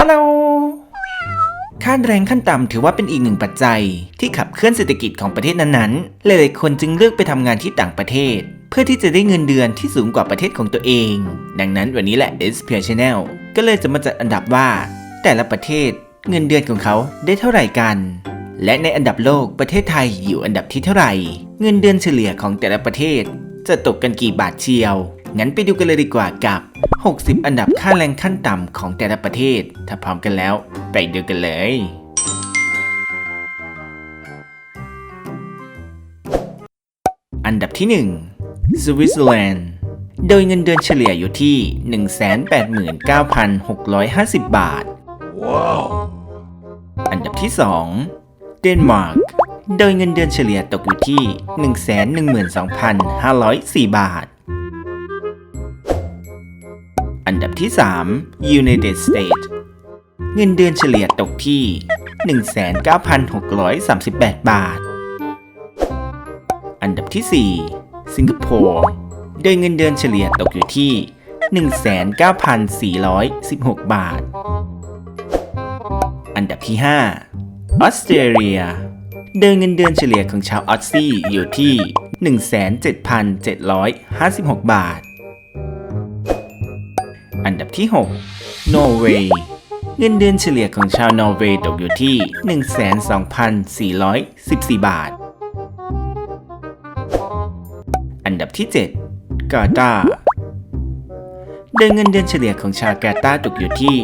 าเราค่าแรงขั้นต่ำถือว่าเป็นอีกหนึ่งปัจจัย ที่ขับเคลื่อนเศรษฐกิจของประเทศนั้นๆ หลายๆคนจึงเลือกไปทำงานที่ต่างประเทศ เพื่อที่จะได้เงินเดือนที่สูงกว่าประเทศของตัวเอง ดังนั้นวันนี้แหละ s p r Channel ก็เลยจะมาจัดอันดับว่า แต่ละประเทศเงินเดือนของเขาได้เท่าไหร่กัน และในอันดับโลกประเทศไทยอยู่อันดับที่เท่าไหร่ เงินเดือนเฉลี่ยของแต่ละประเทศ จะตกกันกี่บาทเชียว งั้นไปดูกันเลยดีกว่ากับ 60 อันดับค่าแรงขั้นต่ำของแต่ละประเทศ ถ้าพร้อมกันแล้ว ไปดูกันเลย อันดับที่ 1 สวิตเซอร์แลนด์ โดยเงินเดือนเฉลี่ยอยู่ที่ 189,650 บาทอันดับที่ 2 เดนมาร์ก โดยเงินเดือนเฉลี่ยตกอยู่ที่ 112,504 บาท อันดับที่ 3 United States เงินเดือนเฉลี่ยตกที่ 19,638 บาท อันดับที่ 4 สิงคโปร์โดยเงินเดือนเฉลี่ยตกอยู่ที่ 19,416 บาท อันดับที่ 5 ออสเตรเลีย โดยเงินเดือนเฉลี่ยของชาวออสซี่อยู่ที่ 17,756 บาท อันดับที่ 6 นอร์เวย์ เงินเดือนเฉลี่ยของชาวนอร์เวย์ตกอยู่ที่ 12,414 บาท อันดับที่ 7 กาตาโดยเงินเดือนเฉลี่ยของชาวกาตาตกอยู่ที่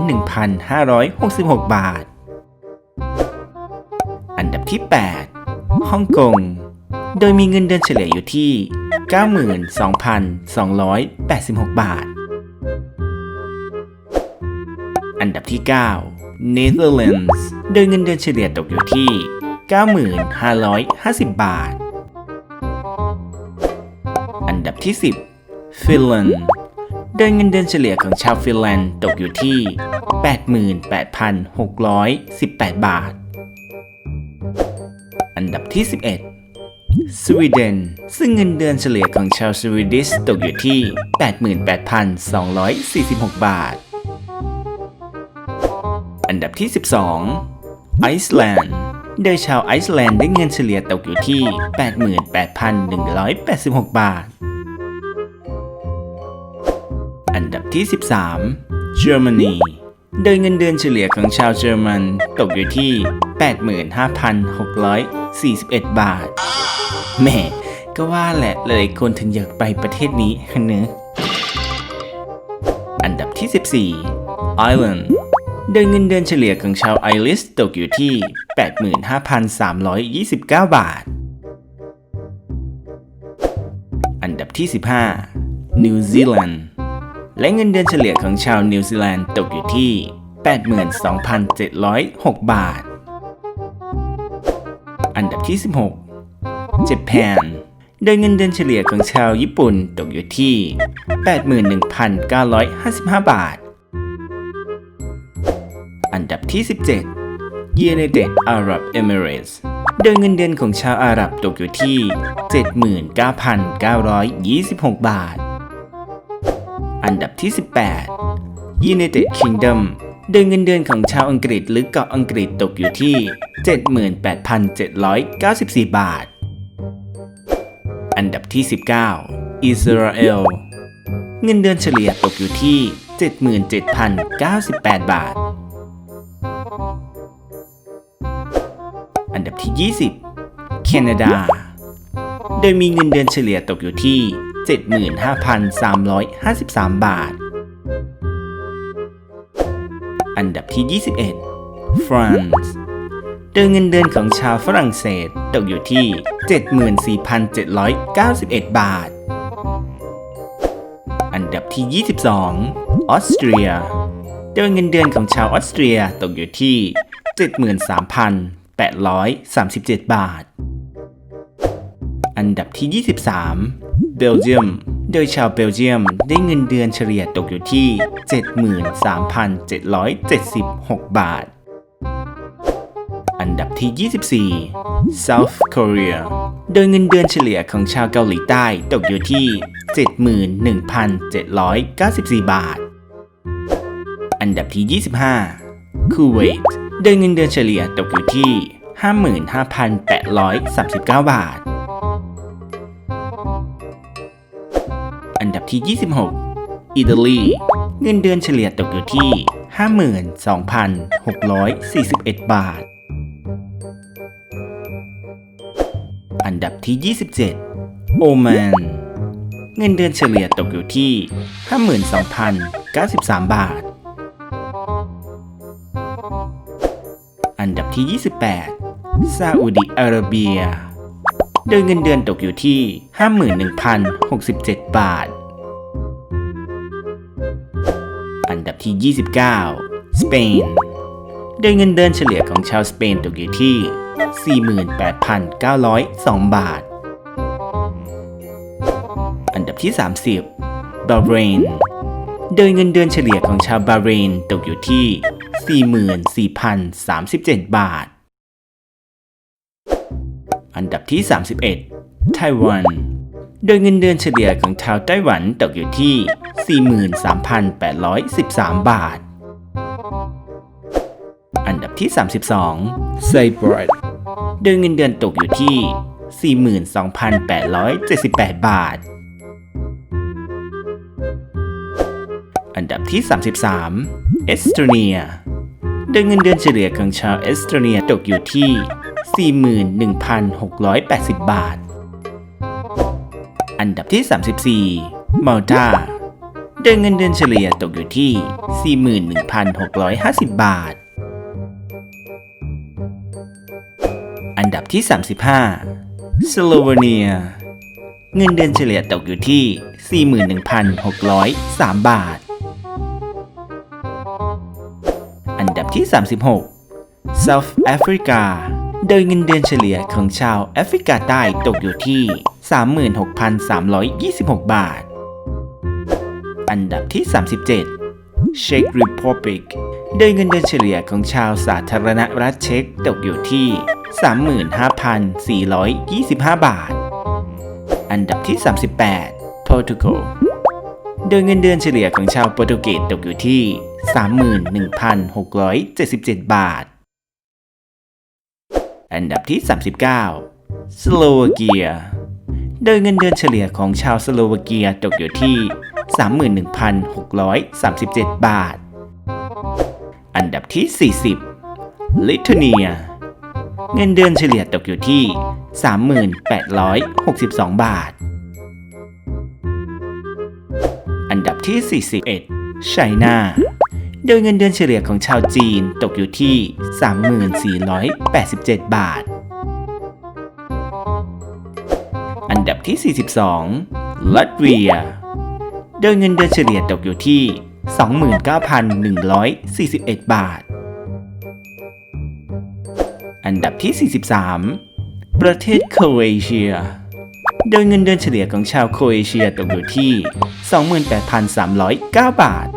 11,566 บาท อันดับที่ 8 ฮ่องกง โดยมีเงินเดือนเฉลี่ยอยู่ที่ 92,286 บาท อันดับที่ 9 เนเธอร์แลนด์ โดยเงินเดือนเฉลี่ยตกอยู่ที่ 9,550 บาท อันดับที่ 10 ฟินแลนด์ โดยเงินเดือนเฉลี่ยของชาวฟินแลนด์ตกอยู่ที่ 88,618 บาท อันดับที่ 11สวีเดน ซึ่งเงินเดือนเฉลี่ยของชาวสวีดิชตกอยู่ที่ 88,246 บาท อันดับที่ 12 ไอซ์แลนด์ โดยชาวไอซ์แลนด์ได้เงินเฉลี่ยตกอยู่ที่ 88,186 บาท อันดับที่ 13 เยอรมนี โดยเงินเดือนเฉลี่ยของชาวเยอรมันตกอยู่ที่ 85,641 บาท แม่ก็ว่าแหละหลยคนถึงอยากไปประเทศนี้เนอะอันดับที่ 14ไอร์แลนด์ โดยเงินเดือนเฉลี่ยของชาวไอริสตกอยู่ที่ 85,329 บาท อันดับที่ 15 นิวซีแลนด์ และเงินเดือนเฉลี่ยของชาวนิวซีแลนด์ตกอยู่ที่ 82,706 บาท อันดับที่ 16 เจแปนโดยเงินเดือนเฉลี่ยของชาวญี่ปุ่นตกอยู่ที่ 81,955 บาท อันดับที่ 17 United Arab Emirates โดยเงินเดือนของชาวอาหรับตกอยู่ที่ 79,926 บาท อันดับที่ 18 United Kingdom โดยเงินเดือนของชาวอังกฤษหรือเกาะอังกฤษตกอยู่ที่ 78,794 บาท อันดับที่ 19 อิสราเอล เงินเดือนเฉลี่ยตกอยู่ที่ 77,098 บาท ที่ 20 แคนาดา โดยมีเงินเดือนเฉลี่ยตกอยู่ที่ 75,353 บาท อันดับที่ 21 ฟรานซ์โดยเงินเดือนของชาวฝรั่งเศสตกอยู่ที่ 74,791 บาท อันดับที่ 22 ออสเตรีย โดยเงินเดือนของชาวออสเตรียตกอยู่ที่ 73,000 837 บาท อันดับที่ 23 เบลเยียม โดยชาวเบลเยียมได้เงินเดือนเฉลี่ยตกอยู่ที่ 73,776 บาท อันดับที่ 24 South Korea โดยเงินเดือนเฉลี่ยของชาวเกาหลีใต้ตกอยู่ที่ 71,794 บาท อันดับที่ 25คูเวต โดยเงินเดือนเฉลี่ยตกอยู่ที่ 55,839 บาท อันดับที่ 26 อิตาลี เงินเดือนเฉลี่ยตกอยู่ที่ 52,641 บาท อันดับที่ 27 โอมานเงินเดือนเฉลี่ยตกอยู่ที่ 52,093 บาท ที่ 28 ซาอุดิอาระเบีย โดยเงินเดือนตกอยู่ที่ 51,067 บาท อันดับที่ 29 สเปน โดยเงินเดือนเฉลี่ยของชาวสเปนตกอยู่ที่ 48,902 บาท อันดับที่ 30 บาเรน โดยเงินเดือนเฉลี่ยของชาวบาเรนตกอยู่ที่ 44,037 บาท อันดับที่ 31 ไต้หวัน โดยเงินเดือนเฉลี่ยของชาวไต้หวันตกอยู่ที่ 43,813 บาท อันดับที่ 32 ไซปรัสโดยเงินเดือนตกอยู่ที่ 42,878 บาท อันดับที่ 33 เอสโตเนีย โดยเงินเดือนเฉลี่ยของชาวเอสโตเนียตกอยู่ที่ 41,680 บาท อันดับที่ 34มัลตาโดยเงินเดือนเฉลี่ยตกอยู่ที่ 41,650 บาท อันดับที่ 35 สโลวาเนีย เงินเดือนเฉลี่ยตกอยู่ที่ 41,603 บาท อันดับที่ 36 South Africa โดยเงินเดือนเฉลี่ยของชาวแอฟริกาใต้ตกอยู่ที่ 36,326 บาท อันดับที่ 37 Czech Republic โดยเงินเดือนเฉลี่ยของชาวสาธารณรัฐเช็กตกอยู่ที่ 35,425 บาท อันดับที่ 38 Portugal โดยเงินเดือนเฉลี่ยของชาวโปรตุเกสตกอยู่ที่ 31,677 บาท อันดับที่ 39 สโลวาเกีย โดยเงินเดือนเฉลี่ยของชาวสโลวาเกียตกอยู่ที่ 31,637 บาท อันดับที่ 40 ลิทัวเนีย เงินเดือนเฉลี่ยตกอยู่ที่ 3862 บาท อันดับที่ 41ไชน่า โดยเงินเดือนเฉลี่ยของชาวจีนตกอยู่ที่ 3487 บาท อันดับที่ 42 ลัตเวีย โดยเงินเดือนเฉลี่ยตกอยู่ที่ 29,141 บาท อันดับที่ 43 ประเทศโครเอเชีย โดยเงินเดือนเฉลี่ยของชาวโครเอเชียตกอยู่ที่ 28,309 บาท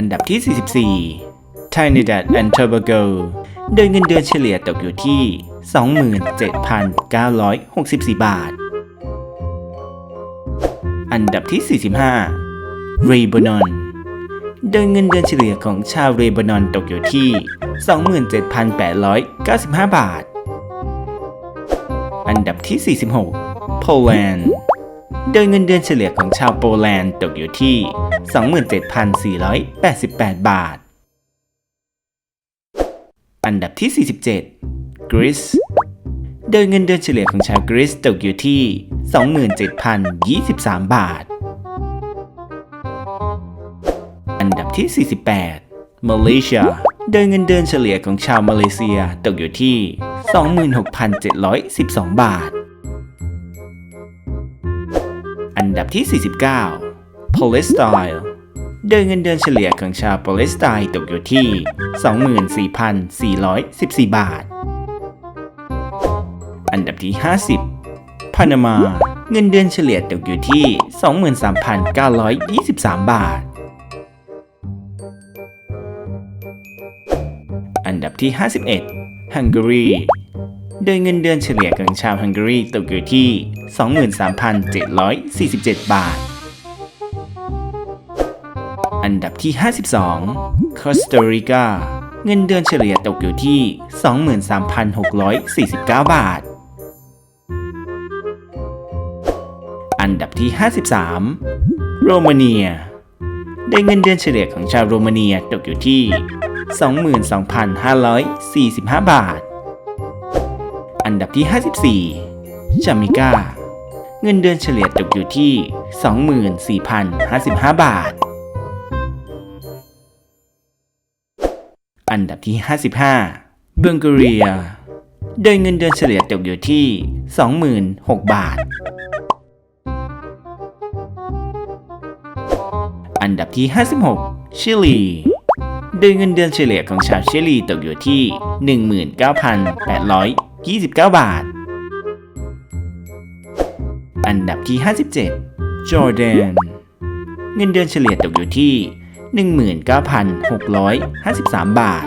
อันดับที่ 44 Trinidad and Tobago โดยเงินเดือนเฉลี่ยตกอยู่ที่ 27,964 บาท อันดับที่ 45 เรบานอน โดยเงินเดือนเฉลี่ยของชาวเรบานอนตกอยู่ที่ 27,895 บาท อันดับที่ 46 โปแลนด์ โดยเงินเดือนเฉลี่ยของชาวโปแลนด์ตกอยู่ที่ 27,488 บาท อันดับที่ 47 กรีซ โดยเงินเดือนเฉลี่ยของชาวกรีซตกอยู่ที่ 27,023 บาท อันดับที่ 48 มาเลเซีย โดยเงินเดือนเฉลี่ยของชาวมาเลเซียตกอยู่ที่ 26,712 บาท ดับที่ 49 Palestine โดยเงินเดือนเฉลี่ยของชาวปาเลสไตน์ตกอยู่ที่ 24,414 บาท อันดับที่ 50 พานามา เงินเดือนเฉลี่ยตกอยู่ที่ 23,923 บาท อันดับที่ 51 ฮังการี โดยเงินเดือนเฉลี่ยของชาวฮังการีตกอยู่ที่ 23,747 บาท อันดับที่ 52 คอสตาริกา เงินเดือนเฉลี่ยตกอยู่ที่ 23,649 บาท อันดับที่ 53 โรมาเนียได้เงินเดือนเฉลี่ยของชาวโรมาเนียตกอยู่ที่ 22,545 บาท อันดับที่ 54 จามิกาเงินเดือนเฉลี่ยตกอยู่ที่ 24,055 บาท อันดับที่ 55 เบังกเรีย โดยเงินเดือนเฉลี่ยตกอยู่ที่ 26,000 บาท อันดับที่ 56 ชิลีโดยเงินเดือนเฉลี่ยของชาวชิลีตกอยู่ที่ 29 บาท อันดับที่ 57จอร์แดน เงินเดือนเฉลี่ยตกอยู่ที่ 19,653 บาท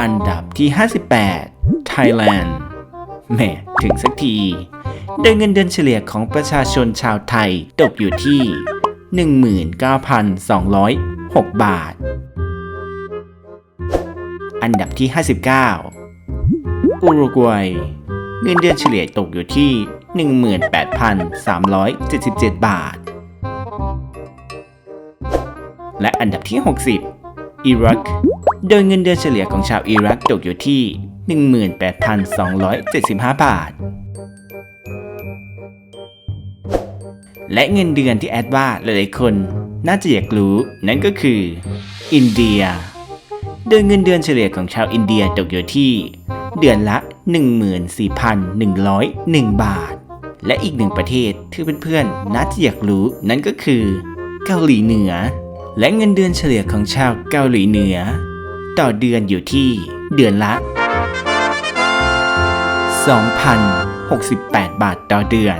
อันดับที่ 58 ไทยแลนด์แหม่ถึงสักที โดยเงินเดือนเฉลี่ยของประชาชนชาวไทยตกอยู่ที่ 19,206 บาท อันดับที่ 59 อุรุกวัย เงินเดือนเฉลี่ยตกอยู่ที่ 18,377 บาท และอันดับที่ 60 อิรัก โดยเงินเดือนเฉลี่ยของชาวอิรักตกอยู่ที่ 18,275 บาท และเงินเดือนที่แอดว่าหลายๆคนน่าจะอยากรู้นั่นก็คือ อินเดีย โดยเงินเดือนเฉลี่ยของชาวอินเดียตกอยู่ที่ เดือนละ 14,101 บาท และอีกหนึ่งประเทศที่เพื่อนๆน่าจะอยากรู้นั่นก็คือ เกาหลีเหนือ และเงินเดือนเฉลี่ยของชาวเกาหลีเหนือ ต่อเดือนอยู่ที่ เดือนละ 2,068 บาทต่อเดือน